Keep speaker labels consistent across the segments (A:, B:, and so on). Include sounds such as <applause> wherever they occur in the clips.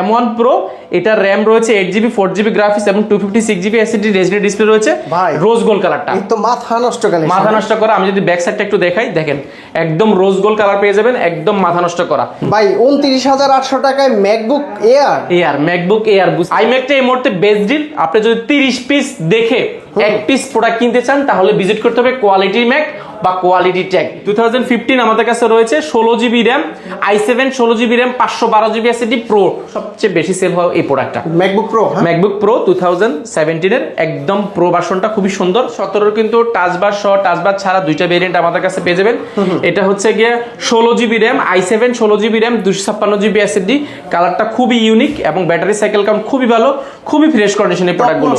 A: M one pro এটা RAM রয়েছে eight GB four GB graphics এবং two fifty six GB SSD রেসিডি display রয়েছে ভাই রোজ গোল কালারটা
B: তো মাথা নষ্ট করা
A: মাথা নষ্ট করা আমি যদি ব্যাক সাইডটা একটু দেখাই দেখেন একদম রোজ গোল কালার পেয়ে যাবেন একদম মাথা নষ্ট করা
B: ভাই উনত্রিশ হাজার আটশো টাকায় MacBook Air
A: Air MacBook Air আইম্যাকটা এই মুহূর্তে বেস্ট ডিল আপনি যদি তিরিশ পিস দেখে এক পিস প্রোডাক্ট কিনতে চান তাহলে ভিজিট করতে হবে কোয়ালিটি ম্যাক বা quality tag two thousand fifteen আমাদের কাছে রয়েছে ষোলো জিবি র্যাম আই সেভেন ষোলো জিবি র্যাম পাঁচশো বারো জিবি এসএসডি প্রো সবচেয়ে বেশি সেল হয় এই প্রোডাক্টটা MacBook Pro MacBook Pro two thousand সেভেন্টিনের একদম প্রো বাসনটা খুবই সুন্দর সতেরোর কিন্তু টাচবার সহ টাচবার ছাড়া দুইটা ভেরিয়েন্ট আমাদের কাছে পেয়ে যাবেন এটা হচ্ছে গিয়ে ষোলো জিবি র্যাম আই সেভেন ষোলো জিবি র্যাম দুশো ছাপ্পান্ন জিবি এসএসডি কালারটা খুবই ইউনিক এবং ব্যাটারি সাইকেল কাউন্ট খুবই ভালো খুবই ফ্রেশ কন্ডিশনের প্রোডাক্টগুলো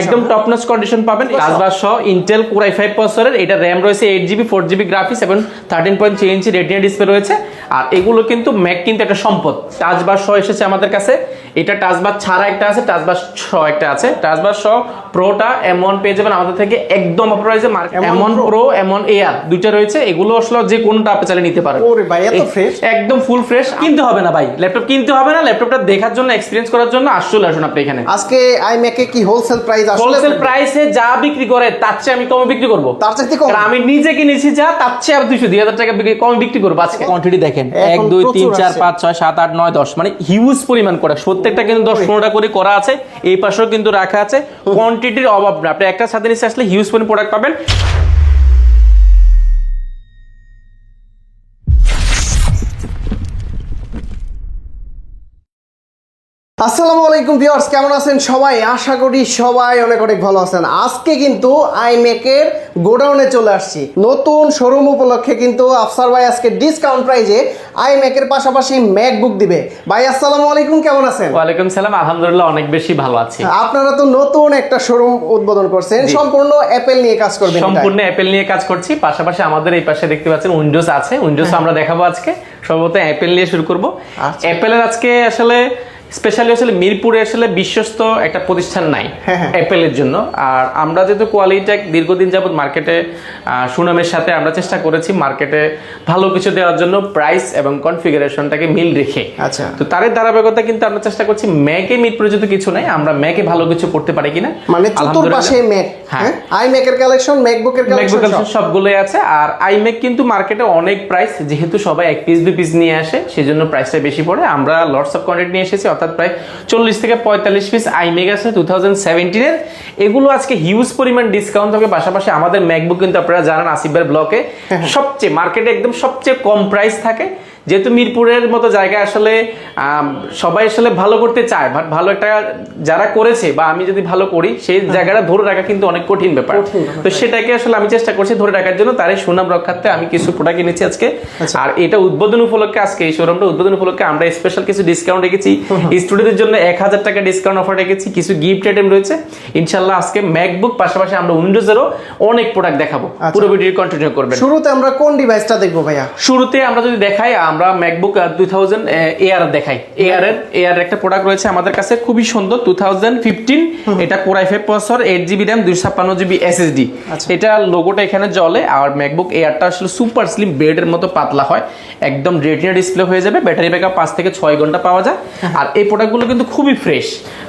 A: একদম টপনাস হ্যাঁ। কন্ডিশন অপশন পাবেন কাজবাস সহ ইন্টেল কোর আই ফাইভ প্রসেসরের এটা র্যাম রয়েছে eight GB four GB graphics এবং thirteen point inch retina display রয়েছে আর এগুলো কিন্তু ম্যাক কিন্তু একটা সম্পদ টাচবার শ এসেছে আমাদের কাছে এটা টাচবার ছাড়া একটা আছে টাচবার শ একটা আছে টাচবার শ প্রোটা এমন পেয়ে যাবেন আমাদের থেকে একদম প্রাইসে মার্ক এমন প্রো এমন এয়ার দুইটা রয়েছে এগুলো আসলে যে কোনটা আপনি চালিয়ে নিতে পারেন
B: ওরে ভাই এত ফ্রেশ
A: একদম ফুল ফ্রেশ কিনতে হবে না ভাই ল্যাপটপ কিনতে হবে না ল্যাপটপটা দেখার জন্য এক্সপেরিয়েন্স করার জন্য আসলে আসুন আপনি এখানে
B: আজকে আই ম্যাকে কি হোলসেল প্রাইস আসলে
A: হোলসেল প্রাইসে যা বিক্রি করে তার চেয়ে আমি কম বিক্রি করব তার চেয়ে কম আমি নিজে কিনেছি যা তার চেয়ে আর 200 2000 টাকা কম বিক্রি করব আজকে কোয়ান্টিটি দেখেন দেখেন এক দুই তিন চার পাঁচ ছয় সাত আট নয় দশ মানে হিউজ পরিমাণ করা প্রত্যেকটা কিন্তু দশ পনেরোটা করে করা আছে এই পাশেও কিন্তু রাখা আছে কোয়ান্টিটির অভাব না আপনি একটা সাথে নিচে আসলে হিউজ পরিমাণ প্রোডাক্ট পাবেন
B: আসসালামু আলাইকুম ভিউয়ার্স কেমন আছেন সবাই আশা করি সবাই অনেক অনেক ভালো আছেন আজকে কিন্তু আইমেকের গোডাউনে চলে আসছি নতুন শোরুম উপলক্ষে কিন্তু আফসার ভাই আজকে ডিসকাউন্ট প্রাইজে আইমেকের পাশাপাশি ম্যাকবুক দিবে ভাই আসসালামু আলাইকুম কেমন আছেন
A: ওয়ালাইকুম সালাম আলহামদুলিল্লাহ অনেক বেশি ভালো আছি
B: আপনারা তো নতুন একটা শোরুম উদ্বোধন করছেন সম্পূর্ণ অ্যাপেল নিয়ে কাজ করবেন
A: সম্পূর্ণ অ্যাপেল নিয়ে কাজ করছি পাশাপাশি আমাদের এই পাশে দেখতে পাচ্ছেন উইন্ডোজ আছে উইন্ডোজ <laughs> আমরা দেখাবো আজকে সর্বত অ্যাপেল নিয়ে শুরু করব অ্যাপেলের আচ্ছা। আজকে আসলে স্পেশালি আসলে মিরপুরে আসলে বিশ্বস্ত একটা প্রতিষ্ঠান নাই হ্যাঁ, হ্যাঁ। অ্যাপেলের জন্য আর আমরা যেহেতু কোয়ালিটিটা দীর্ঘদিন যাবত মার্কেটে সুনামের সাথে আমরা চেষ্টা করেছি মার্কেটে ভালো কিছু দেওয়ার জন্য প্রাইস এবং কনফিগারেশনটাকে মিল রেখে আচ্ছা তো তারের ধারাবাহিকতা কিন্তু আমরা চেষ্টা করছি ম্যাকে মিরপুরে যেহেতু কিছু নাই আমরা ম্যাকে ভালো কিছু করতে পারি কিনা
B: মানে চতুর্পাশে ম্যাক হ্যাঁ কালেকশন ম্যাকবুকের কালেকশন
A: সবগুলোই আছে আর কিন্তু মার্কেটে অনেক প্রাইস যেহেতু সবাই এক পিস পিস নিয়ে আসে সেজন্য বেশি পড়ে আমরা অফ নিয়ে এসেছি অর্থাৎ প্রায় চল্লিশ থেকে পঁয়তাল্লিশ পিস আছে টু থাউজেন্ড এগুলো আজকে হিউজ পরিমাণ ডিসকাউন্ট থাকে পাশাপাশি আমাদের ম্যাকবুক কিন্তু আপনারা জানান আসিফের ব্লকে সবচেয়ে মার্কেটে একদম সবচেয়ে কম প্রাইস থাকে যেহেতু মিরপুরের মতো জায়গায় আসলে সবাই আসলে ভালো করতে চায় বাট ভালো একটা যারা করেছে বা আমি যদি ভালো করি সেই হ্যাঁ। জায়গাটা ধরে রাখা কিন্তু অনেক কঠিন ব্যাপার তো সেটাকে আসলে আমি চেষ্টা করছি ধরে রাখার জন্য তার সুনাম রক্ষার্থে আমি কিছু প্রোডাক্ট এনেছি আজকে আচ্ছা। আর এটা উদ্বোধন উপলক্ষে আজকে এই শোরুমটা উদ্বোধন উপলক্ষে আমরা স্পেশাল কিছু ডিসকাউন্ট রেখেছি স্টুডেন্টদের জন্য এক হাজার টাকা ডিসকাউন্ট অফার রেখেছি কিছু গিফট আইটেম রয়েছে ইনশাল্লাহ আজকে ম্যাকবুক পাশাপাশি আমরা উইন্ডোজেরও অনেক প্রোডাক্ট দেখাবো আচ্ছা। পুরো ভিডিও কন্টিনিউ করবেন
B: শুরুতে আমরা কোন ডিভাইসটা দেখবো ভাইয়া
A: শুরুতে আমরা যদি দেখাই আমরা ম্যাকবুক টু থাউজেন্ড এয়ার দেখাই এয়ার এর এয়ার একটা প্রোডাক্ট রয়েছে আমাদের কাছে খুবই সুন্দর টু থাউজেন্ড ফিফটিন এটা core five processor eight GB RAM দুই ছাপ্পান্ন জিবি এসএসডি আচ্ছা। এটা লোগোটা এখানে জলে আর ম্যাকবুক এয়ারটা আসলে সুপার স্লিম ব্রেডের মতো পাতলা হয় একদম রেটিনা ডিসপ্লে হয়ে যাবে ব্যাটারি ব্যাকআপ পাঁচ থেকে ছয় ঘন্টা পাওয়া যায় হ্যাঁ। আর এই প্রোডাক্টগুলো কিন্তু খুবই ফ্রেশ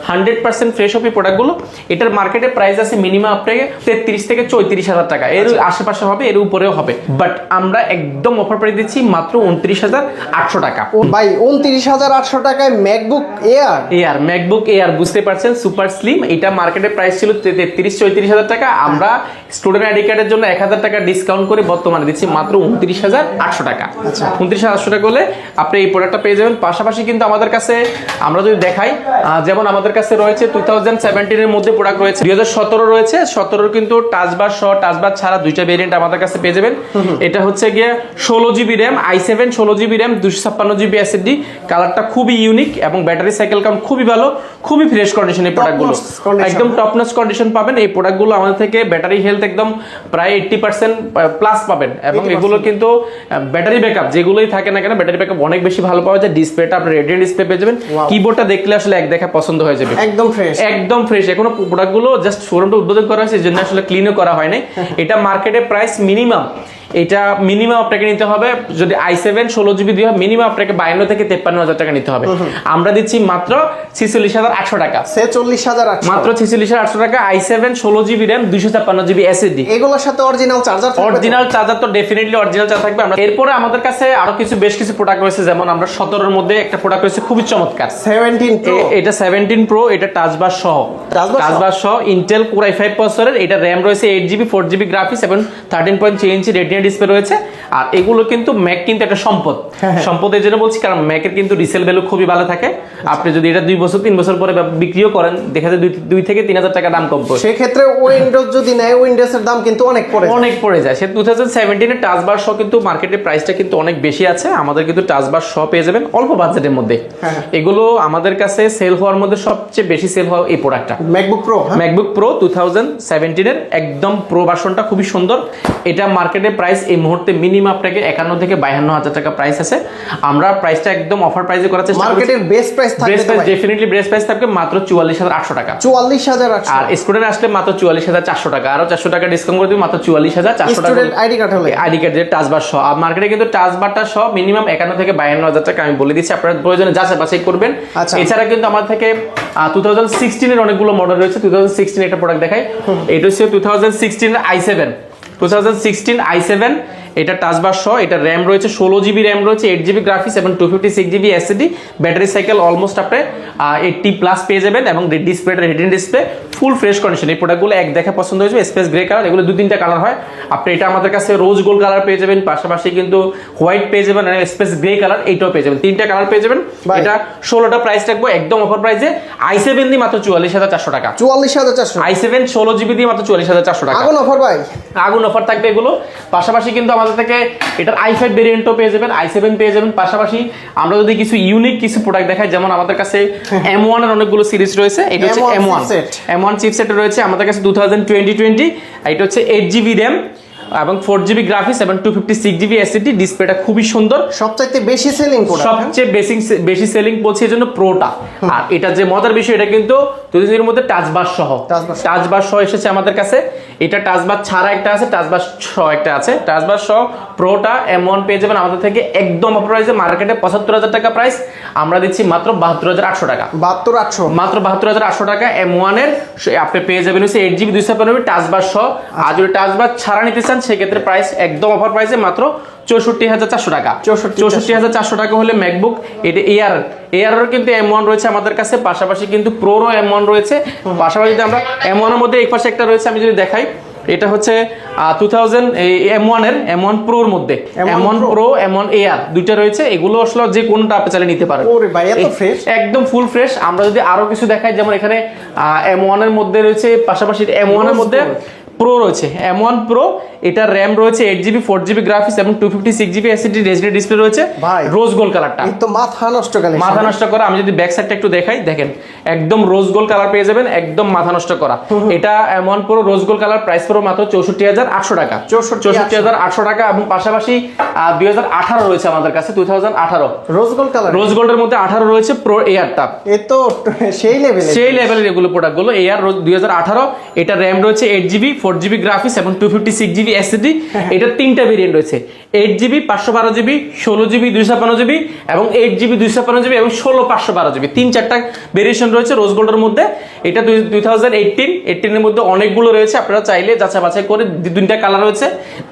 A: হান্ড্রেড পার্সেন্ট ফ্রেশ হবে প্রোডাক্টগুলো এটার মার্কেটে প্রাইস আছে মিনিমাম আপনাকে তেত্রিশ থেকে চৌত্রিশ হাজার টাকা এর আচ্ছা। আশেপাশে হবে এর উপরেও হবে বাট আমরা একদম অফার পেয়ে দিচ্ছি মাত্র উনত্রিশ হাজার হাজার আটশো টাকা
B: ভাই উনত্রিশ হাজার আটশো টাকায় MacBook Air
A: Air MacBook Air বুঝতে পারছেন সুপার স্লিম এটা মার্কেটের প্রাইস ছিল তেত্রিশ চৌত্রিশ হাজার টাকা আমরা স্টুডেন্ট আইডি কার্ডের জন্য এক হাজার টাকা ডিসকাউন্ট করে বর্তমানে দিচ্ছি মাত্র উনত্রিশ হাজার আটশো টাকা আচ্ছা। উনত্রিশ হাজার আটশো টাকা হলে আপনি এই প্রোডাক্টটা পেয়ে যাবেন পাশাপাশি কিন্তু আমাদের কাছে আমরা যদি দেখাই যেমন আমাদের কাছে রয়েছে টু থাউজেন্ড সেভেন্টিনের মধ্যে প্রোডাক্ট রয়েছে দুই হাজার সতেরো রয়েছে সতেরোর কিন্তু টাচবার সহ টাচবার ছাড়া দুইটা ভেরিয়েন্ট আমাদের কাছে পেয়ে যাবেন এটা হচ্ছে গিয়ে ষোলো জিবি র্যাম আই সেভেন ষোলো জিবি র্যাম দুশো ছাপ্পান্ন জিবি এসএসডি কালারটা খুবই ইউনিক এবং ব্যাটারি সাইকেল কাম খুবই ভালো খুবই ফ্রেশ কন্ডিশন এই প্রোডাক্টগুলো একদম টপনাস হ্যাঁ। কন্ডিশন পাবেন এই প্রোডাক্টগুলো আমাদের থেকে ব্যাটারি হেলথ একদম প্রায় এইট্টি পার্সেন্ট প্লাস পাবেন এবং এগুলো কিন্তু ব্যাটারি ব্যাকআপ যেগুলোই থাকে না কেন ব্যাটারি ব্যাকআপ অনেক বেশি ভালো পাওয়া যায় ডিসপ্লেটা আপনি রেডিয়েন্ট ডিসপ্লে পেয়ে যাবেন কিবোর্ডটা দেখলে আসলে এক দেখা পছন্দ হয়ে যাবে একদম ফ্রেশ একদম ফ্রেশ এখনো প্রোডাক্টগুলো জাস্ট শোরুমটা উদ্বোধন করা হয়েছে জন্য আসলে ক্লিনও করা হয়নি <laughs> এটা মার্কেটে প্রাইস মিনিমাম এটা মিনিমাম আপনাকে নিতে হবে যদি আই সেভেন ষোলো ষোলো জিবি দিয়ে মিনিমাম আপনাকে বাইন্ন থেকে তেপ্পান্ন হাজার টাকা নিতে হবে আমরা দিচ্ছি মাত্র ছিচল্লিশ হাজার আটশো টাকা
B: সে চল্লিশ হাজার
A: মাত্র ছিচল্লিশ হাজার আটশো টাকা আই সেভেন ষোলো জিবি র্যাম দুশো ছাপ্পান্ন জিবি এস ডি
B: এগুলোর সাথে অরিজিনাল চার্জার
A: অরিজিনাল চার্জার তো ডেফিনেটলি অরিজিনাল চার্জ থাকবে আমরা এরপরে আমাদের কাছে আরো কিছু বেশ কিছু প্রোডাক্ট রয়েছে যেমন আমরা সতেরোর মধ্যে একটা প্রোডাক্ট রয়েছে খুবই চমৎকার সেভেন্টিন এটা সেভেন্টিন প্রো এটা টাচবার সহ টাচবার সহ ইন্টেল কোর আই ফাইভ প্রসেসরের এটা র্যাম রয়েছে eight GB four GB graphics এবং thirteen point three inch retina display রয়েছে আর এগুলো কিন্তু ম্যাক কিন্তু একটা সম্পদ হ্যাঁ, হ্যাঁ। সম্পদের জন্য বলছি কারণ ম্যাকের কিন্তু রিসেল ভ্যালু খুবই ভালো থাকে আচ্ছা। আপনি যদি এটা দুই বছর তিন বছর পরে বিক্রিও করেন দেখা যায় দুই থেকে তিন হাজার টাকা দাম কম পড়ে
B: সেক্ষেত্রে উইন্ডোজ যদি নেয় উইন্ডোজ এর দাম কিন্তু অনেক পড়ে
A: অনেক পড়ে যায় সে টু থাউজেন্ড টাচ বার সহ কিন্তু মার্কেটের প্রাইসটা কিন্তু অনেক বেশি আছে আমাদের কিন্তু টাচ বার শ পেয়ে যাবেন অল্প বাজেটের মধ্যে হ্যাঁ, এগুলো আমাদের কাছে সেল হওয়ার মধ্যে সবচেয়ে বেশি সেল হওয়া এই প্রোডাক্টটা MacBook Pro MacBook Pro two thousand এর একদম প্রো ভার্সনটা খুবই সুন্দর এটা মার্কেটের প্রাইস এই মুহূর্তে মিনিমাম আপনাকে একান্ন থেকে বাহান্ন হাজার টাকা প্রাইস প্রাইস আছে আমরা প্রাইসটা একদম অফার প্রাইসে করার চেষ্টা
B: করছি মার্কেটের বেস্ট প্রাইস থাকবে best price
A: definitely best price থাকবে মাত্র 44800 টাকা
B: 44800
A: আর স্টুডেন্ট আসলে মাত্র 44400 টাকা আরো 400 টাকা ডিসকাউন্ট করে দিই মাত্র 44400 টাকা
B: স্টুডেন্ট আইডি কার্ড হলে
A: আইডি কার্ড টাচ বার সহ আর মার্কেটে কিন্তু টাচ বারটা সহ মিনিমাম 51 থেকে 52000 টাকা আমি বলে দিয়েছি আপনারা প্রয়োজনে যা যাচাই বাছাই করবেন আচ্ছা। এছাড়া কিন্তু আমাদের থেকে 2016 এর অনেকগুলো মডেল রয়েছে 2016 একটা প্রোডাক্ট দেখাই এটা হচ্ছে 2016 এর i7 2016 i7 এটা বার সহ এটা র্যাম রয়েছে ষোলো জিবি র্যাম রয়েছে এইট জিবি গ্রাফিক্স এবং two fifty six GB SSD battery cycle almost আপনি এইটটি প্লাস পেয়ে যাবেন এবং ডিসপ্লেটা retina display full fresh condition এই প্রোডাক্টগুলো এক দেখা পছন্দ হয়েছে স্পেস গ্রে কালার এগুলো দু তিনটা কালার হয় আপনি এটা আমাদের কাছে রোজ গোল্ড কালার পেয়ে যাবেন পাশাপাশি কিন্তু হোয়াইট পেয়ে যাবেন আর স্পেস গ্রে কালার এইটাও পেয়ে যাবেন তিনটা কালার পেয়ে যাবেন এটা ষোলোটা প্রাইস রাখবো একদম অফার প্রাইসে আই সেভেন দিয়ে মাত্র চুয়াল্লিশ হাজার চারশো টাকা
B: চুয়াল্লিশ হাজার চারশো
A: আই সেভেন ষোলো জিবি দিয়ে মাত্র চুয়াল্লিশ হাজার চারশো
B: টাকা আগুন অফার ভাই
A: আগুন অফার থাকবে এগুলো পাশাপাশি কিন্তু আমাদের বাজার থেকে এটার আই ফাইভ ভেরিয়েন্টও পেয়ে যাবেন আই সেভেন পেয়ে যাবেন পাশাপাশি আমরা যদি কিছু ইউনিক কিছু প্রোডাক্ট দেখাই যেমন আমাদের কাছে এম <laughs> ওয়ান এর অনেকগুলো সিরিজ রয়েছে এটা হচ্ছে M one M one chip set রয়েছে আমাদের কাছে টু থাউজেন্ড টোয়েন্টি টোয়েন্টি এটা হচ্ছে এইট জিবি র্যাম এবং ফোর জিবি গ্রাফিক্স এবং two fifty six GB SSD ডিসপ্লেটা খুবই সুন্দর হ্যাঁ?
B: সবচেয়ে বেশি সেলিং
A: সবচেয়ে বেশি বেশি সেলিং পড়ছে এর জন্য প্রোটা আর এটা যে মজার বিষয় এটা কিন্তু দুদিনের মধ্যে টাচবার সহ টাচবার সহ এসেছে আমাদের কাছে এটা টাচবার ছাড়া একটা আছে টাচবার ছ একটা আছে টাচবার শ প্রোটা এমন পেয়ে যাবেন আমাদের থেকে একদম প্রাইসে মার্কেটে পঁচাত্তর হাজার টাকা প্রাইস আমরা দিচ্ছি মাত্র বাহাত্তর হাজার আটশো টাকা
B: বাহাত্তর আটশো
A: মাত্র বাহাত্তর হাজার আটশো টাকা এম ওয়ানের আপনি পেয়ে যাবেন হচ্ছে এইট জিবি দুইশো পনেরো টাচবার শ আর যদি টাচবার ছাড়া নিতে চান সেক্ষেত্রে প্রাইস একদম অফার প্রাইসে মাত্র চৌষট্টি হাজার চারশো টাকা চৌষট্টি হাজার চারশো টাকা হলে ম্যাকবুক এটা এয়ার এয়ারও কিন্তু এম ওয়ান রয়েছে আমাদের কাছে পাশাপাশি কিন্তু প্রোরও এম ওয়ান রয়েছে পাশাপাশি যদি আমরা এম ওয়ানের মধ্যে এক পাশে একটা রয়েছে আমি যদি দেখাই এটা হচ্ছে টু থাউজেন্ড এম ওয়ানের এম ওয়ান প্রোর মধ্যে M one pro M one Air দুইটা রয়েছে এগুলো আসলে যে কোনটা আপনি চালিয়ে নিতে পারেন একদম ফুল ফ্রেশ আমরা যদি আরো কিছু দেখাই যেমন এখানে এম ওয়ানের মধ্যে রয়েছে পাশাপাশি এম ওয়ানের মধ্যে প্রো রয়েছে এম ওয়ান প্রো এটা র্যাম রয়েছে eight GB four GB graphics এবং two fifty six GB SSD রেসিডি ডিসপ্লে রয়েছে রোজ গোল্ড কালারটা
B: তো মাথা নষ্ট করে
A: মাথা নষ্ট করা আমি যদি ব্যাক সাইডটা একটু দেখাই দেখেন একদম রোজ গোল্ড কালার পেয়ে যাবেন একদম মাথা নষ্ট করা এটা M one pro rose gold colour price পড়ো মাত্র চৌষট্টি হাজার আটশো টাকা চৌষট্টি হাজার আটশো টাকা এবং পাশাপাশি দুই হাজার আঠারো রয়েছে আমাদের কাছে টু থাউজেন্ড আঠারো রোজ গোল্ড কালার রোজ গোল্ডের মধ্যে আঠারো রয়েছে প্রো টাপ
B: এ তো সেই লেভেলের
A: সেই লেভেলের এগুলো প্রোডাক্টগুলো এয়ার দুই হাজার আঠারো এটা র্যাম রয়েছে eight GB four GB graphics এবং two fifty six GB SSD এটা তিনটা ভেরিয়েন্ট রয়েছে এইট জিবি পাঁচশো বারো জিবি ষোলো জিবি দুইশো পান্ন জিবি এবং এইট জিবি দুইশো পান্ন জিবি এবং ষোলো পাঁচশো বারো জিবি তিন চারটা ভেরিয়েশন রয়েছে রোজ গোল্ডের মধ্যে এটা দুই দুই থাউজেন্ড এইটিন এইটিনের মধ্যে অনেকগুলো রয়েছে আপনারা চাইলে যাচাই বাছাই করে দুইটা কালার রয়েছে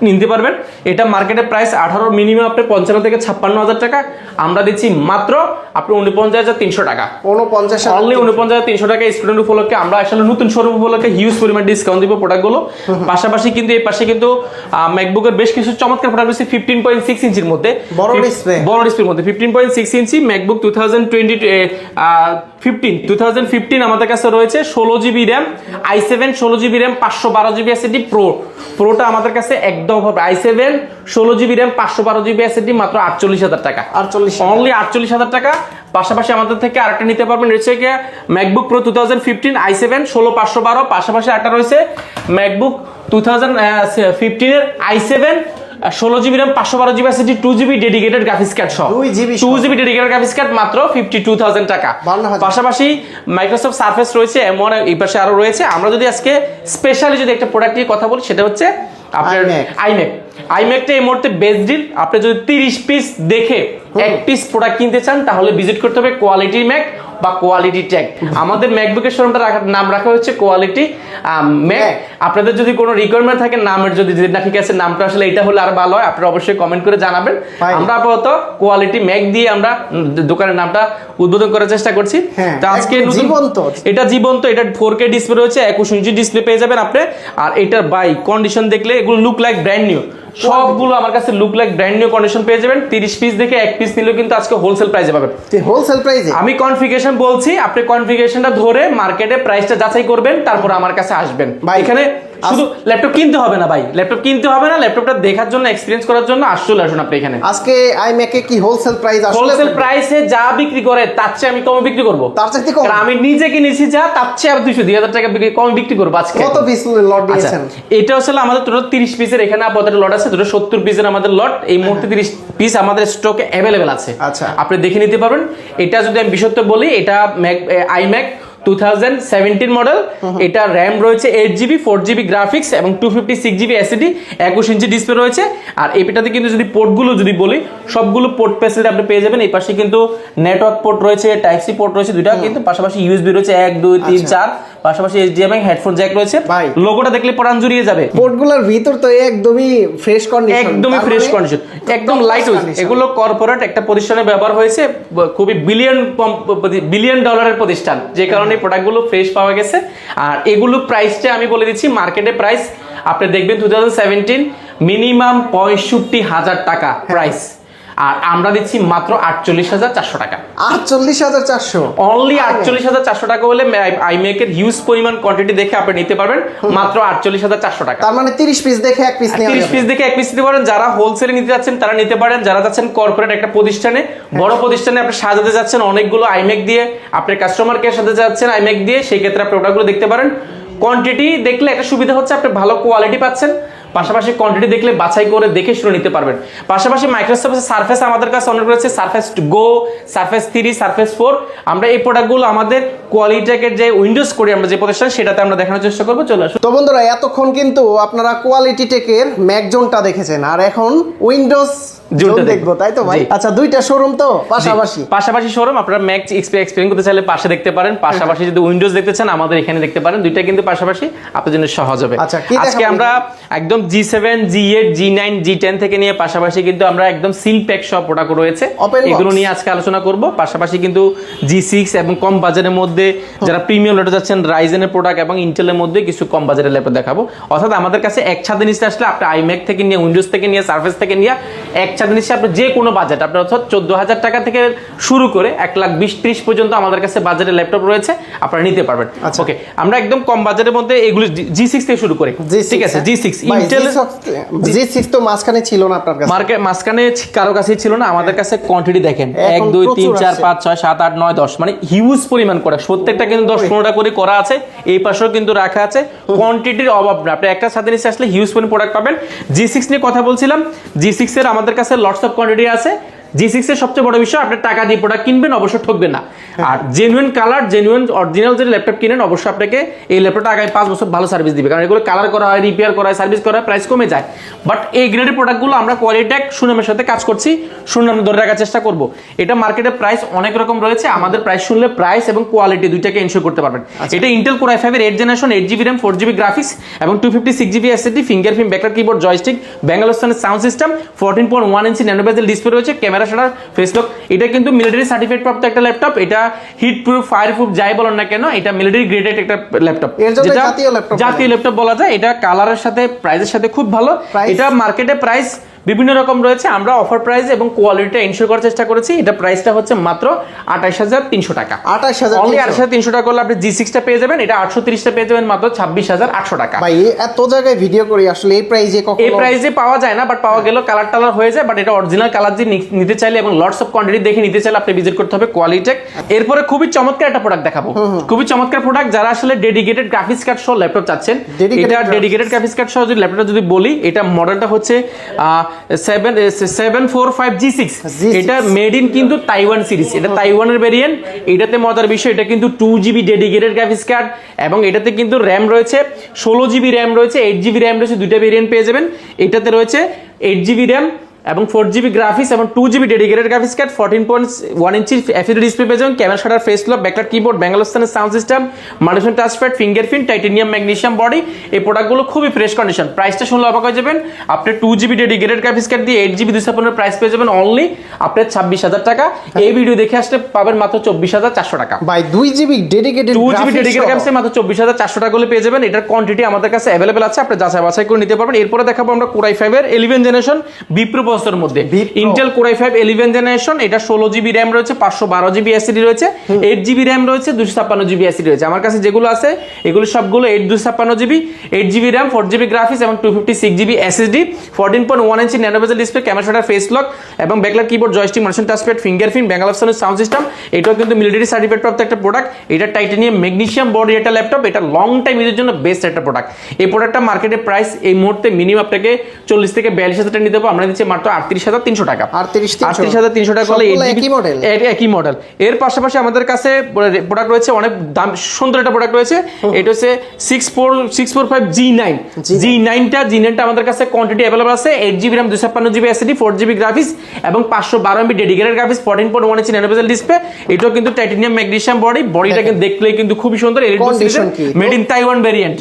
A: নিতে পারবেন এটা মার্কেটে প্রাইস আঠারো মিনিমাম আপনি পঞ্চান্ন থেকে ছাপ্পান্ন হাজার টাকা আমরা দিচ্ছি মাত্র আপনি উনপঞ্চাশ হাজার তিনশো টাকা উনপঞ্চাশ অনলি উনপঞ্চাশ হাজার তিনশো টাকা স্টুডেন্ট উপলক্ষে আমরা আসলে নতুন শোরুম উপলক্ষে হিউজ পরিমাণ ডিসকাউন্ট দিব প্রোডাক্টগুলো <laughs> পাশাপাশি কিন্তু এই পাশে কিন্তু ম্যাকবুকের বেশ কিছু চমৎকার প্রোডাক্ট রয়েছে ফিফটিন পয়েন্ট সিক্স ইঞ্চির মধ্যে বড় ডিসপ্লে বড় ডিসপ্লের মধ্যে fifteen point six inch MacBook two thousand twenty fifteen two thousand fifteen আমাদের কাছে রয়েছে ষোলো জিবি র্যাম আই সেভেন ষোলো জিবি র্যাম পাঁচশো বারো জিবি এসএসডি প্রো প্রোটা আমাদের কাছে একদম হবে আই সেভেন ষোলো জিবি র্যাম পাঁচশো বারো জিবি এসএসডি মাত্র আটচল্লিশ হাজার টাকা আটচল্লিশ অনলি আটচল্লিশ হাজার টাকা পাশাপাশি আমাদের থেকে আরেকটা নিতে পারবেন রয়েছে কি MacBook Pro two thousand fifteen i seven ষোলো পাঁচশো বারো পাশাপাশি একটা রয়েছে ম্যাকবুক টু থাউজেন্ড ফিফটিনের আই সেভেন ষোলো জিবি র্যাম পাঁচশো বারো GB SSD two GB dedicated graphics card সহ two GB dedicated graphics card মাত্র ফিফটি টু থাউজেন্ড টাকা পাশাপাশি মাইক্রোসফট সার্ফেস রয়েছে এমন এই পাশে আরও রয়েছে আমরা যদি আজকে স্পেশালি যদি একটা প্রোডাক্ট নিয়ে কথা বলি সেটা হচ্ছে আপনার আইম্যাক আইম্যাকটা এই মুহূর্তে বেস্ট ডিল আপনি যদি তিরিশ পিস দেখে এক পিস প্রোডাক্ট কিনতে চান তাহলে ভিজিট করতে হবে কোয়ালিটি ম্যাক বা কোয়ালিটি ট্যাগ আমাদের ম্যাকবুকের শোরুমটা নাম রাখা হচ্ছে কোয়ালিটি ম্যাক আপনাদের যদি কোনো রিকোয়ারমেন্ট থাকে নামের যদি না ঠিক আছে নামটা আসলে এটা হলে আর ভালো হয় আপনারা অবশ্যই কমেন্ট করে জানাবেন আমরা আপাতত কোয়ালিটি ম্যাক দিয়ে আমরা দোকানের নামটা উদ্বোধন করার চেষ্টা করছি হ্যাঁ, তো আজকে জীবন্ত এটা জীবন্ত এটা ফোর কে ডিসপ্লে রয়েছে একুশ ইঞ্চি ডিসপ্লে পেয়ে যাবেন আপনি আর এটার বাই কন্ডিশন দেখলে এগুলো লুক লাইক ব্র্যান্ড নিউ সবগুলো আমার কাছে look like brand new condition পেয়ে যাবেন তিরিশ পিস দেখে এক পিস নিলেও কিন্তু আজকে হোলসেল প্রাইসে পাবেন
B: হোলসেল প্রাইসে
A: আমি কনফিগারেশন কনফিগারেশন বলছি আপনি কনফিগারেশনটা ধরে মার্কেটে প্রাইসটা যাচাই করবেন তারপর আমার কাছে আসবেন এখানে শুধু ল্যাপটপ কিনতে হবে না ভাই ল্যাপটপ কিনতে হবে না ল্যাপটপটা দেখার জন্য এক্সপিরিয়েন্স করার জন্য আসলে আসুন আপনি এখানে
B: আজকে আইম্যাকে কি হোলসেল প্রাইস আসলে হোলসেল
A: প্রাইসে যা বিক্রি করে তার চেয়ে আমি কম বিক্রি করব তার চেয়ে কম আমি নিজে কিনেছি যা তার চেয়ে আর 200 2000 টাকা বিক্রি কম বিক্রি করব আজকে
B: কত পিস লট আচ্ছা, দিয়েছেন
A: এটা আসলে আমাদের টোটাল 30 পিসের এখানে আপাতত লট আছে টোটাল 70 পিসের আমাদের লট এই মুহূর্তে 30 পিস আমাদের স্টকে अवेलेबल আছে আচ্ছা আপনি দেখে নিতে পারবেন এটা যদি আমি বিশদ বলি এটা ম্যাক আই ম্যাক 2017 মডেল এটা র্যাম রয়েছে eight GB four GB graphics এবং two fifty six GB SSD একুশ ইঞ্চি ডিসপ্লে রয়েছে আর পেটাতে কিন্তু যদি পোর্টগুলো যদি বলি সবগুলো পোর্ট ফ্যাসিলিটি আপনি পেয়ে যাবেন এই পাশে কিন্তু নেটওয়ার্ক পোর্ট রয়েছে টাইপ সি পোর্ট রয়েছে দুইটা কিন্তু পাশাপাশি ইউএসবি রয়েছে এক দুই তিন আচ্ছা। চার পাশাপাশি এইচডিএমআই হেডফোন জ্যাক রয়েছে লোগোটা দেখলে পরাণ জুড়িয়ে যাবে
B: পোর্টগুলোর ভিতর তো একদমই ফ্রেশ কন্ডিশন
A: একদমই ফ্রেশ মানে কন্ডিশন একদম লাইট এগুলো কর্পোরেট একটা প্রতিষ্ঠানে ব্যবহার হয়েছে খুবই বিলিয়ন বিলিয়ন ডলারের প্রতিষ্ঠান যে কারণে প্রোডাক্টগুলো ফ্রেশ পাওয়া গেছে আর এগুলো প্রাইসটা আমি বলে দিচ্ছি মার্কেটে প্রাইস আপনি দেখবেন টু মিনিমাম পঁয়ষট্টি হাজার টাকা প্রাইস হ্যাঁ। আর আমরা দিচ্ছি মাত্র আটচল্লিশ হাজার চারশো টাকা
B: আটচল্লিশ হাজার চারশো
A: অনলি আটচল্লিশ হাজার চারশো টাকা হলে আই মেক এর হিউজ পরিমাণ কোয়ান্টিটি দেখে আপনি নিতে পারবেন মাত্র আটচল্লিশ হাজার চারশো টাকা
B: তার মানে তিরিশ পিস দেখে এক পিস
A: তিরিশ পিস দেখে এক পিস নিতে পারেন যারা হোলসেলে নিতে যাচ্ছেন তারা নিতে পারেন যারা যাচ্ছেন কর্পোরেট একটা প্রতিষ্ঠানে হ্যাঁ। বড় প্রতিষ্ঠানে আপনি সাজাতে যাচ্ছেন অনেকগুলো আইমেক দিয়ে আপনার কাস্টমার কেয়ার সাথে যাচ্ছেন আইমেক দিয়ে সেই ক্ষেত্রে আপনি ওটাগুলো দেখতে পারেন কোয়ান্টিটি দেখলে একটা সুবিধা হচ্ছে আপনি ভালো কোয়ালিটি পাচ্ছেন পাশাপাশি কোয়ান্টিটি দেখলে বাছাই করে দেখে শুনে নিতে পারবেন পাশাপাশি মাইক্রোসফট সার্ফেস আমাদের কাছে অনেক রয়েছে Surface Go Surface three Surface four আমরা এই প্রোডাক্টগুলো আমাদের কোয়ালিটেকের যে উইন্ডোজ করি আমরা যে প্রতিষ্ঠান সেটাতে আমরা দেখানোর চেষ্টা করবো চলে তো বন্ধুরা এতক্ষণ কিন্তু আপনারা কোয়ালিটি টেকের ম্যাকজোনটা দেখেছেন আর এখন উইন্ডোজ দেখবো তাই তো ভাই আচ্ছা দুইটা শোরুম তো পাশাপাশি পাশাপাশি শোরুম করতে চাইলে পাশে দেখতে পারেন পাশাপাশি দেখতে চান আমাদের এখানে দেখতে পারেন দুইটা কিন্তু পাশাপাশি আপনার জন্য সহজ হবে আচ্ছা, আমরা একদম G seven G G nine G ten থেকে নিয়ে পাশাপাশি কিন্তু আমরা একদম সব প্রোডাক্ট রয়েছে এগুলো নিয়ে আজকে আলোচনা করব পাশাপাশি কিন্তু জি সিক্স এবং কম বাজারের মধ্যে যারা প্রিমিয়াম ল্যাপটপ যাচ্ছেন রাইজেনের প্রোডাক্ট এবং ইন্টেলের মধ্যে কিছু কম বাজারের ল্যাপটপ দেখাবো অর্থাৎ আমাদের কাছে এক ছাদের নিচে আসলে আপনি আইম্যাক থেকে নিয়ে উইন্ডোজ থেকে নিয়ে সার্ফেস থেকে নিয়ে এক ছাদ নিচে আপনার যে কোনো বাজেট আপনার অর্থাৎ চোদ্দো হাজার টাকা থেকে শুরু করে এক লাখ বিশ ত্রিশ পর্যন্ত আমাদের কাছে বাজেটের ল্যাপটপ রয়েছে আপনারা নিতে পারবেন ওকে আচ্ছা। আমরা একদম কম বাজেটের মধ্যে এগুলো জি সিক্স থেকে শুরু করে ঠিক আছে G six Intel G six তো মাঝখানে ছিল না আপনার কাছে মার্কেট মাঝখানে কারো কাছেই ছিল না আমাদের হ্যাঁ। কাছে কোয়ান্টিটি দেখেন এক দুই তিন চার পাঁচ ছয় সাত আট নয় দশ মানে হিউজ পরিমাণ করা প্রত্যেকটা কিন্তু দশ পনেরোটা করে করা আছে এই পাশেও কিন্তু রাখা আছে কোয়ান্টিটির অভাব না আপনি একটা সাথে নিচে আসলে হিউজ পরিমাণ প্রোডাক্ট পাবেন জি সিক্স নিয়ে কথা বলছিলাম জি সিক্স এর আমাদের আমাদের কাছে লটস অফ কোয়ান্টিটি আছে জি সিক্স এর সবচেয়ে বড় বিষয় আপনার টাকা দিয়ে প্রোডাক্ট কিনবেন অবশ্যই ঠকবেন না আর জেনুইন কালার জেনুইন অরিজিনাল যদি ল্যাপটপ কিনেন অবশ্যই আপনাকে এই ল্যাপটপটা আগামী পাঁচ বছর ভালো সার্ভিস দিবে কারণ এগুলো কালার করা হয় রিপেয়ার করা হয় সার্ভিস করা হয় প্রাইস কমে যায় বাট এই গ্রেডের প্রোডাক্টগুলো আমরা এক সুনামের সাথে কাজ করছি সুনাম ধরে রাখার চেষ্টা করব এটা মার্কেটে প্রাইস অনেক রকম রয়েছে আমাদের প্রাইস শুনলে প্রাইস এবং কোয়ালিটি দুইটাকে এনশোর করতে পারবেন আচ্ছা। এটা ইন্টেল কোর আই ফাইভের eight generation eight GB RAM four GB graphics এবং two fifty six GB SSD fingerprint backup keyboard joystick Bangalore sound system fourteen point one inch nano bezel display রয়েছে camera যেটা সেটা face lock এটা কিন্তু military certificate প্রাপ্ত একটা laptop এটা heat proof fire proof যাই বলেন না কেন এটা মিলিটারি গ্রেডেড একটা ল্যাপটপ যেটা জাতীয় ল্যাপটপ বলা যায় এটা কালারের সাথে প্রাইজের সাথে খুব ভালো এটা মার্কেটে প্রাইস বিভিন্ন রকম রয়েছে আমরা অফার প্রাইস এবং কোয়ালিটিটা ইনশিওর করার চেষ্টা করেছি এটা প্রাইসটা হচ্ছে মাত্র আঠাশ হাজার তিনশো টাকা আঠাশ হাজার অনলি আঠাশ হাজার তিনশো টাকা করলে আপনি জি সিক্সটা পেয়ে যাবেন এটা আটশো তিরিশটা পেয়ে যাবেন মাত্র ছাব্বিশ হাজার আটশো টাকা ভাই এত জায়গায় ভিডিও করি আসলে এই প্রাইজে এই প্রাইজে পাওয়া যায় না বাট পাওয়া গেল কালার টালার হয়ে যায় বাট এটা অরিজিনাল কালার দিয়ে নিতে চাইলে এবং লটস অফ কোয়ান্টিটি দেখে নিতে চাইলে আপনি ভিজিট করতে হবে কোয়ালিটেক এরপরে খুবই চমৎকার একটা প্রোডাক্ট দেখাবো খুবই চমৎকার প্রোডাক্ট যারা আসলে ডেডিকেটেড গ্রাফিক্স কার্ড সহ ল্যাপটপ চাচ্ছেন এটা ডেডিকেটেড গ্রাফিক্স কার্ড সহ যদি ল্যাপটপটা যদি বলি এটা মডেলটা হচ্ছে seven seven four five G six এটা মেড ইন কিন্তু তাইওয়ান সিরিজ এটা তাইওয়ানের uh-huh. ভেরিয়েন্ট এটাতে মজার বিষয় এটা কিন্তু two GB dedicated graphics card এবং এটাতে কিন্তু র্যাম রয়েছে ষোলো জিবি র্যাম রয়েছে এইট জিবি র্যাম রয়েছে দুইটা ভেরিয়েন্ট পেয়ে যাবেন এটাতে রয়েছে এইট জিবি র্যাম এবং ফোর জিবি গ্রাফিক্স এবং two GB dedicated graphics card fourteen point one inch এফিডি ডিসপ্লে পেয়ে যাবেন camera shutter face lock backlit keyboard ব্যাঙ্গালোস্তানের সাউন্ড সিস্টেম মানুষের touchpad fingerprint titanium magnesium body এই প্রোডাক্টগুলো খুবই ফ্রেশ কন্ডিশন প্রাইসটা শুনলে অবাক হয়ে যাবেন আপনি two GB dedicated graphics card দিয়ে এইট জিবি দুশো পনেরো প্রাইস পেয়ে যাবেন অনলি আপনার ছাব্বিশ হাজার টাকা এই ভিডিও হ্যাঁ। দেখে আসলে পাবেন মাত্র চব্বিশ হাজার চারশো টাকা বাই দুই GB dedicated two GB dedicated graphics মাত্র চব্বিশ হাজার চারশো টাকা করে পেয়ে যাবেন এটার কোয়ান্টিটি আমাদের কাছে অ্যাভেলেবেল আছে আপনি যাচাই বাছাই করে নিতে পারবেন এরপরে দেখাবো আমরা কোরাই ফাইভের ইলেভেন জেনারেশন বিপ্রো বছরের মধ্যে Intel core i five eleven generation এটা ষোলো জিবি র্যাম রয়েছে পাঁচশো বারো জিবি এসিডি রয়েছে এইট জিবি র্যাম রয়েছে দুশো ছাপ্পান্ন জিবি এসিডি রয়েছে আমার কাছে যেগুলো আছে এগুলো সবগুলো এইট দুশো ছাপ্পান্ন GB eight GB RAM four GB graphics এবং two fifty six GB SSD fourteen point one inch nano bezel display camera shutter face lock এবং ব্যাকলার কিবোর্ড জয়স্টিক মার্শন ফিঙ্গার প্রিন্ট ব্যাঙ্গাল অপশন সাউন্ড সিস্টেম এটাও কিন্তু military certificate প্রাপ্ত একটা product এটা titanium magnesium body একটা ল্যাপটপ এটা লং টাইম ইউজের জন্য বেস্ট একটা প্রোডাক্ট এই প্রোডাক্টটা মার্কেটে প্রাইস এই মুহূর্তে মিনিমাম আপনাকে চল্লিশ থেকে বিয়াল্লিশ হাজার টাকা নিতে পারবো আমরা দিচ্ছি মাত্র মাত্র আটত্রিশ হাজার তিনশো টাকা আটত্রিশ হাজার তিনশো টাকা হলে একই মডেল এর পাশাপাশি আমাদের কাছে প্রোডাক্ট রয়েছে অনেক দাম সুন্দর একটা প্রোডাক্ট রয়েছে এটা হচ্ছে six four six four five G nine G নাইনটা জি নাইনটা আমাদের কাছে কোয়ান্টিটি অ্যাভেলেবল আছে এইট জিবি রাম দুশো ছাপ্পান্ন GB SSD four GB graphics এবং পাঁচশো বারো MB dedicated graphics fourteen point one inch nano bezel display এটাও কিন্তু টাইটেনিয়াম ম্যাগনেসিয়াম বডি বডিটা কিন্তু দেখলে কিন্তু খুবই সুন্দর মেড ইন তাইওয়ান ভেরিয়েন্ট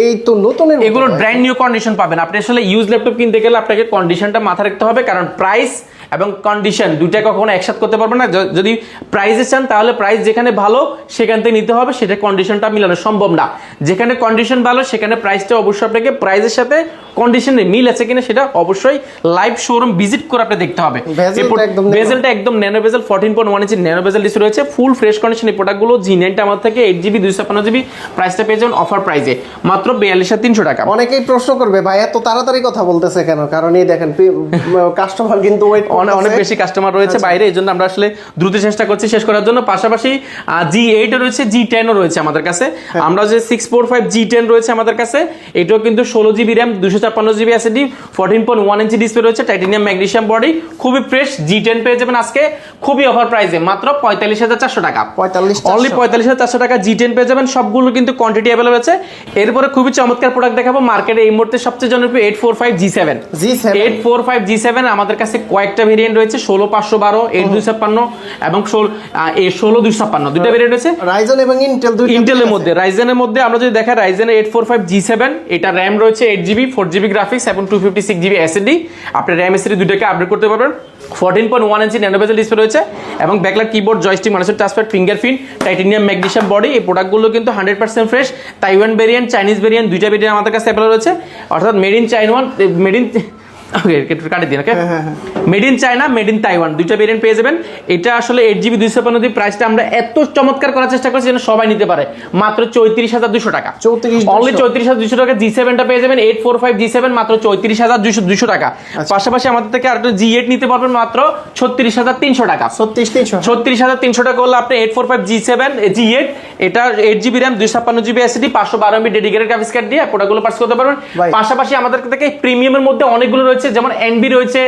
A: এই তো নতুন এগুলো ব্র্যান্ড নিউ কন্ডিশন পাবেন আপনি আসলে ইউজ ল্যাপটপ কিনতে গেলে আপনাকে কন্ডিশনটা মাথায় রাখতে হবে কারণ প্রাইস এবং কন্ডিশন দুইটা কখনো একসাথে করতে পারবে না যদি প্রাইজে চান তাহলে প্রাইস যেখানে ভালো সেখান থেকে নিতে হবে সেটা কন্ডিশনটা মিলানো সম্ভব না যেখানে কন্ডিশন ভালো সেখানে প্রাইসটা অবশ্যই আপনাকে প্রাইজের সাথে কন্ডিশনে মিল আছে কিনা সেটা অবশ্যই লাইভ শোরুম ভিজিট করে আপনি দেখতে হবে বেজেলটা একদম nano bezel fourteen point one inch nano bezel ডিসি রয়েছে ফুল ফ্রেশ কন্ডিশন এই প্রোডাক্টগুলো জি নাইনটা আমার থেকে এইট জিবি দুইশো পনেরো জিবি প্রাইসটা পেয়ে যাবেন অফার প্রাইসে মাত্র বিয়াল্লিশ হাজার তিনশো টাকা অনেকেই প্রশ্ন করবে ভাই এত তাড়াতাড়ি কথা বলতেছে কেন কারণ এই দেখেন কাস্টমার কিন্তু ওয়েট অনেক বেশি কাস্টমার রয়েছে বাইরে এই জন্য আমরা আসলে দ্রুত চেষ্টা করছি শেষ করার জন্য পাশাপাশি জি এইট রয়েছে জি টেনও রয়েছে আমাদের কাছে হ্যাঁ। আমরা যে six four five G ten রয়েছে আমাদের কাছে এটাও কিন্তু ষোলো জিবি র্যাম দুশো ছাপ্পান্ন জিবি ডি fourteen point one inch display রয়েছে টাইটেনিয়াম ম্যাগনেশিয়াম বডি খুবই ফ্রেশ জি টেন পেয়ে যাবেন আজকে খুবই অফার প্রাইসে মাত্র পঁয়তাল্লিশ হাজার চারশো টাকা পঁয়তাল্লিশ অনলি পঁয়তাল্লিশ হাজার চারশো টাকা জি টেন পেয়ে যাবেন সবগুলো কিন্তু কোয়ান্টিটি অ্যাভেলেবল আছে এরপরে খুবই চমৎকার প্রোডাক্ট দেখাবো মার্কেটে এই মুহূর্তে সবচেয়ে জনপ্রিয় eight four five G seven G seven eight four five G seven আমাদের কাছে কয়েকটা ভেরিয়েন্ট রয়েছে ষোলো পাঁচশো বারো এইট দুই ছাপ্পান্ন এবং ষোলো দুই ছাপ্পান্ন দুইটা ভেরিয়েন্ট রয়েছে রাইজেন এবং ইন্টেল ইন্টেলের মধ্যে রাইজেনের মধ্যে আমরা যদি দেখা রাইজেনের eight four five G seven এটা র্যাম রয়েছে eight GB four GB graphics এবং two fifty six GB SSD আপনি র্যাম এসএডি দুইটাকে আপডেট করতে পারবেন fourteen point one inch nano bezel display রয়েছে এবং ব্যাকলার কিবোর্ড জয়স্টিক মানুষের finger print titanium magnesium body এই প্রোডাক্টগুলো কিন্তু hundred percent fresh Taiwan variant Chinese variant দুইটা ভেরিয়েন্ট আমাদের কাছে অ্যাভেলেবল রয়েছে অর্থাৎ made in China one made in made in China made in Taiwan দুইটা পেয়ে যাবেন এটা আসলে এইট প্রাইসটা আমরা এত চমৎকার করার চেষ্টা যেন সবাই নিতে পারে মাত্র হাজার দুশো টাকা চৌত্রিশ অনলি হাজার দুশো টাকা জি সেভেনটা পেয়ে যাবেন eight four five G seven মাত্র হাজার দুশো দুশো টাকা আচ্ছা। পাশাপাশি আমাদের থেকে আরেকটা জি নিতে পারবেন মাত্র ছত্রিশ হাজার তিনশো টাকা ছত্রিশ হাজার তিনশো টাকা আপনি eight four five G seven G eight এটা এইট পাঁচশো বারো দিয়ে করতে পারবেন পাশাপাশি আমাদের থেকে প্রিমিয়ামের মধ্যে অনেকগুলো রয়েছে রয়েছে যেমন এনবি রয়েছে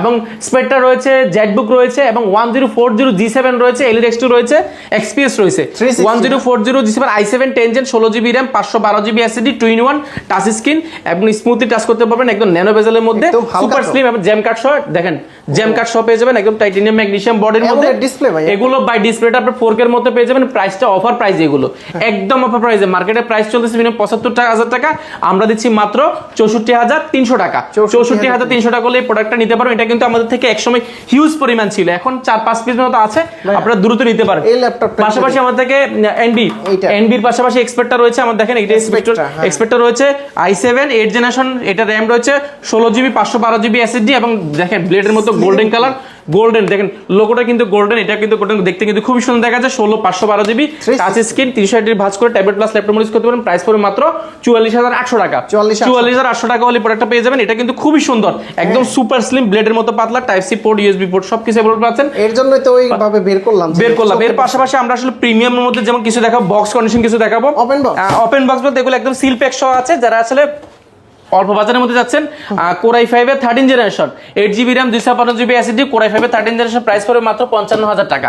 A: এবং স্পেক্ট্রা রয়েছে জেটবুক রয়েছে এবং one zero four zero G seven রয়েছে এল এলিডেক্স টু রয়েছে এক্সপিএস রয়েছে one zero four zero G seven i seven ten gen ষোলো জিবি র্যাম পাঁচশো বারো GB SSD two in one touch screen এবং স্মুথলি টাচ করতে পারবেন একদম ন্যানো বেজেলের মধ্যে সুপার স্লিম এবং জ্যাম কার্ড সহ দেখেন জ্যাম কার্ড সহ পেয়ে যাবেন একদম টাইটেনিয়াম ম্যাগনেশিয়াম বডির মধ্যে ডিসপ্লে এগুলো বাই ডিসপ্লেটা আপনি ফোর এর মধ্যে পেয়ে যাবেন প্রাইসটা অফার প্রাইস এগুলো হ্যাঁ। একদম অফার প্রাইসে মার্কেটে প্রাইস চলতেছে মিনিমাম পঁচাত্তর টাকা হাজার টাকা আমরা দিচ্ছি মাত্র চৌষট্টি হাজার তিনশো টাকা চৌষট্টি হাজার তিনশো টাকা করলে এই প্রোডাক্টটা নিতে পারো এটা কিন্তু আমাদের থেকে একসময় হিউজ পরিমাণ ছিল এখন চার পাঁচ পিস মতো আছে আপনারা দ্রুত নিতে পারেন এই ল্যাপটপ পাশাপাশি আমাদের থেকে এনবি এনবির পাশাপাশি এক্সপেক্টর রয়েছে আমাদের দেখেন এটা এক্সপেক্টর হ্যাঁ। এক্সপেক্টর রয়েছে আই সেভেন এইট জেনারেশন এটা র্যাম রয়েছে ষোলো জিবি পাঁচশো বারো জিবি এসএসডি এবং দেখেন ব্লেডের মতো গোল্ডেন কালার গোল্ডেন দেখেন লোকটা কিন্তু গোল্ডেন এটা কিন্তু গোল্ডেন দেখতে কিন্তু খুবই সুন্দর দেখা যায় ষোলো পাঁচশো বারো জিবি টাচ স্ক্রিন তিরিশ হাজার ভাজ করে ট্যাবলেট প্লাস ল্যাপটপ ইউজ করতে পারেন প্রাইস পড়বে মাত্র চুয়াল্লিশ হাজার আটশো টাকা চুয়াল্লিশ হাজার আটশো টাকা হলে প্রোডাক্টটা পেয়ে যাবেন এটা কিন্তু খুবই সুন্দর একদম সুপার স্লিম ব্লেডের মতো পাতলা type C port USB port সব কিছু অ্যাভেলেবল আছেন এর জন্য তো ওইভাবে বের করলাম বের করলাম এর পাশাপাশি আমরা আসলে প্রিমিয়ামের মধ্যে যেমন কিছু দেখাবো বক্স কন্ডিশন কিছু দেখাবো ওপেন বক্স ওপেন বক্স বলতে এগুলো একদম সিল প্যাক সহ আছে যারা আসলে অল্প বাজারের মধ্যে যাচ্ছেন কোরাই ফাইভের thirteen generation eight GB RAM দুইশো পাঁচ জিবি ডি কোরাই ফাইভের থার্টিন জেনারেশন প্রাইস পড়বে মাত্র পঞ্চান্ন হাজার টাকা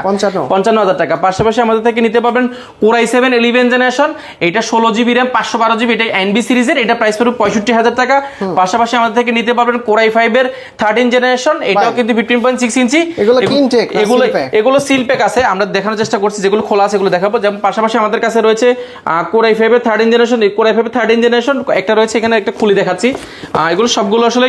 A: পঞ্চান্ন হাজার টাকা পাশাপাশি আমাদের থেকে নিতে পারবেন কোরাই সেভেন ইলেভেন জেনারেশন এটা ষোলো জিবি র্যাম পাঁচশো বারো জিবি এটা এনবি সিরিজের এটা প্রাইস পড়বে পঁয়ষট্টি হাজার টাকা পাশাপাশি আমাদের থেকে নিতে পারবেন কোরাই ফাইভের থার্টিন জেনারেশন এটাও কিন্তু ফিফটিন পয়েন্ট সিক্স ইঞ্চি এগুলো এগুলো সিলপ্যাক আছে আমরা দেখানোর চেষ্টা করছি যেগুলো খোলা আছে এগুলো দেখাবো যেমন পাশাপাশি আমাদের কাছে রয়েছে কোরাই ফাইভের থার্টিন জেনারেশন কোরাই ফাইভের থার্টিন জেনারেশন একটা রয়েছে এখানে একটা খুলি দেখা দেখাচ্ছি এগুলো সবগুলো আসলে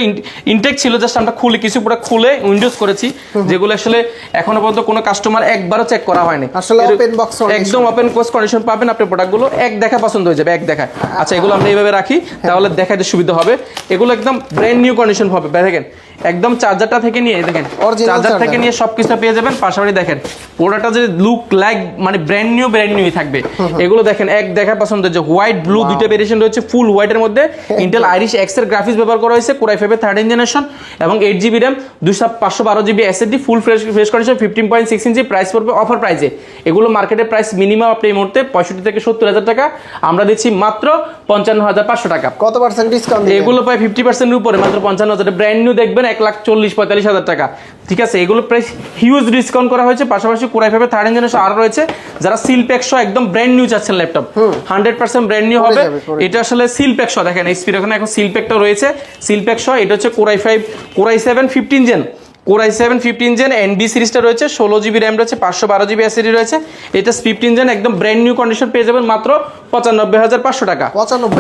A: ইনটেক ছিল জাস্ট আমরা খুলে কিছু পুরো খুলে উইন্ডোজ করেছি যেগুলো আসলে এখনো পর্যন্ত কোনো কাস্টমার একবারও চেক করা হয়নি আসলে ওপেন বক্স একদম ওপেন কোর্স কন্ডিশন পাবেন আপনি প্রোডাক্টগুলো এক দেখা পছন্দ হয়ে যাবে এক দেখা আচ্ছা এগুলো আমরা এইভাবে রাখি তাহলে দেখাতে সুবিধা হবে এগুলো একদম ব্র্যান্ড নিউ কন্ডিশন হবে দেখেন একদম চার্জারটা থেকে নিয়ে দেখেন চার্জার থেকে নিয়ে সবকিছু পেয়ে যাবেন পাশাপাশি দেখেন পুরোটা যে লুক লাইক মানে ব্র্যান্ড নিউ ব্র্যান্ড নিউই থাকবে এগুলো দেখেন এক দেখা পছন্দ যে হোয়াইট ব্লু দুটো ভেরিয়েশন রয়েছে ফুল হোয়াইটের মধ্যে ইন্টেল আইরিশ এক্স এর গ্রাফিক্স ব্যবহার করা হয়েছে কোরাই ফাইভের থার্ড জেনারেশন এবং এইট জিবি র্যাম দুশো পাঁচশো বারো GB SSD full fresh fresh condition fifteen point six inch price পড়বে অফার প্রাইসে এগুলো মার্কেটের প্রাইস মিনিমাম আপনি এই মুহূর্তে পঁয়ষট্টি থেকে সত্তর হাজার টাকা আমরা দিচ্ছি মাত্র পঞ্চান্ন হাজার পাঁচশো টাকা কত পার্সেন্ট ডিসকাউন্ট এগুলো প্রায় ফিফটি পার্সেন্টের উপরে মাত্র পঞ্চান্ন হাজার ব্র্যান্ড নিউ দেখবেন পড়বেন এক লাখ চল্লিশ পঁয়তাল্লিশ হাজার টাকা ঠিক আছে এগুলো প্রাইস হিউজ ডিসকাউন্ট করা হয়েছে পাশাপাশি কোরাই ফাইভে থার্ড জেনারেশন আরও রয়েছে যারা সিলপ্যাক শো একদম ব্র্যান্ড নিউ চাচ্ছেন laptop hundred percent brand new হবে এটা আসলে সিলপ্যাক শো দেখেন এই ওখানে এখন একটা রয়েছে সিলপ্যাক শো এটা হচ্ছে core i five core i seven fifteen gen core i seven fifteen gen NB সিরিজটা রয়েছে ষোলো জিবি র্যাম রয়েছে পাঁচশো বারো জিবি এসিডি রয়েছে এটা ফিফটিন জেন একদম ব্র্যান্ড নিউ কন্ডিশন পেয়ে যাবেন মাত্র পঁচানব্বই হাজার পাঁচশো টাকা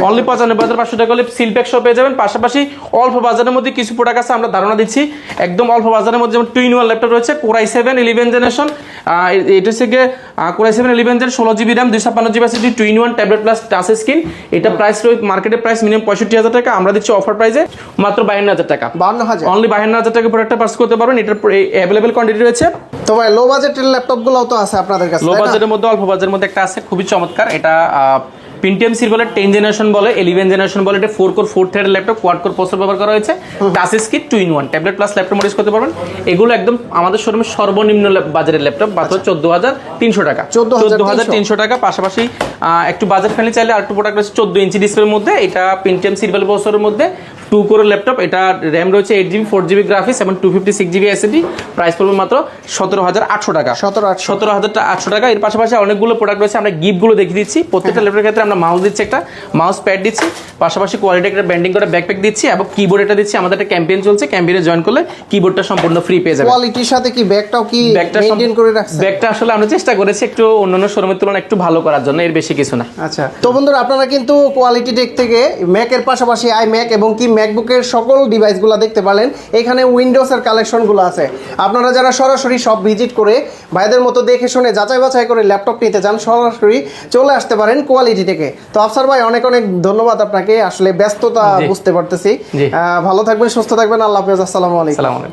A: অনলি পঁচানব্বই হাজার পাঁচশো টাকা হলে সিলপ্যাক শো পেয়ে যাবেন পাশাপাশি অল্প বাজারের মধ্যে কিছু প্রোডাক্ট আছে আমরা ধারণা দিচ্ছি একদম অল্প বাজারের মধ্যে যেমন টুইন ওয়ান ল্যাপটপ রয়েছে কোরাই সেভেন ইলেভেন জেনারেশন এটা হচ্ছে গিয়ে কোরাই সেভেন ইলেভেন জেন ষোলো জিবি র্যাম দুইশো পান্ন GB SSD twin one tablet plus touch screen এটা প্রাইস মার্কেটের প্রাইস মিনিমাম পঁয়ষট্টি হাজার টাকা আমরা দিচ্ছি অফার প্রাইসে মাত্র বাহান্ন হাজার টাকা বাহান্ন হাজার অনলি বাহান্ন হাজার টাকা প্রোডাক্টটা পাস করতে করতে পারবেন এটার অ্যাভেলেবেল কোয়ান্টিটি রয়েছে তো ভাই লো বাজেটের ল্যাপটপগুলোও তো আছে আপনাদের কাছে লো বাজেটের মধ্যে অল্প বাজেটের মধ্যে একটা আছে খুবই চমৎকার এটা সির বলে টেন জেনারেশন বলে ইলেভেন জেনারেশন বলে এটা four core four thread laptop quad core processor ব্যবহার করা হয়েছে টাসিস কি two in one tablet plus laptop মডিস করতে পারবেন এগুলো একদম আমাদের শোরুমে সর্বনিম্ন বাজারের ল্যাপটপ মাত্র আচ্ছা। চোদ্দ হাজার তিনশো টাকা চোদ্দ হাজার তিনশো টাকা পাশাপাশি একটু বাজার ফ্রেন্ডলি চাইলে আর একটু প্রোডাক্ট রয়েছে চোদ্দ ইঞ্চি ডিসপ্লের মধ্যে এটা সির বলে প্রসেসরের মধ্যে টু কোর ল্যাপটপ এটা র্যাম রয়েছে eight GB four GB graphics এবং two fifty six GB SSD price পড়বে মাত্র সতেরো হাজার আটশো টাকা সতেরো সতেরো হাজার আটশো টাকা এর পাশাপাশি অনেকগুলো প্রোডাক্ট রয়েছে আমরা গিফটগুলো দেখিয়ে দিচ্ছি প্রত্যেকটা ল্যাপটপের ক্ষেত্রে আমরা আমরা মাউস দিচ্ছি একটা মাউস প্যাড দিচ্ছি পাশাপাশি কোয়ালিটি একটা ব্যান্ডিং করে ব্যাকপ্যাক দিচ্ছি এবং কিবোর্ড এটা দিচ্ছি আমাদের একটা ক্যাম্পেইন চলছে ক্যাম্পেইনে জয়েন করলে কিবোর্ডটা সম্পূর্ণ ফ্রি পেয়ে যাবে কোয়ালিটির সাথে কি ব্যাগটাও কি মেইনটেইন করে রাখছে ব্যাগটা আসলে আমরা চেষ্টা করেছি একটু অন্যান্য শোরুমের তুলনায় একটু ভালো করার জন্য এর বেশি কিছু না আচ্ছা তো বন্ধুরা আপনারা কিন্তু কোয়ালিটি টেক থেকে ম্যাকের পাশাপাশি আই ম্যাক এবং কি ম্যাকবুকের সকল ডিভাইসগুলো দেখতে পারেন এখানে উইন্ডোজের কালেকশনগুলো আছে আপনারা যারা সরাসরি সব ভিজিট করে ভাইদের মতো দেখে শুনে যাচাই বাছাই করে ল্যাপটপ নিতে চান সরাসরি চলে আসতে পারেন কোয়ালিটি থেকে থেকে তো আফসার ভাই অনেক অনেক ধন্যবাদ আপনাকে আসলে ব্যস্ততা বুঝতে পারতেছি ভালো থাকবেন সুস্থ থাকবেন আল্লাহ হাফেজ আসসালামু আলাইকুম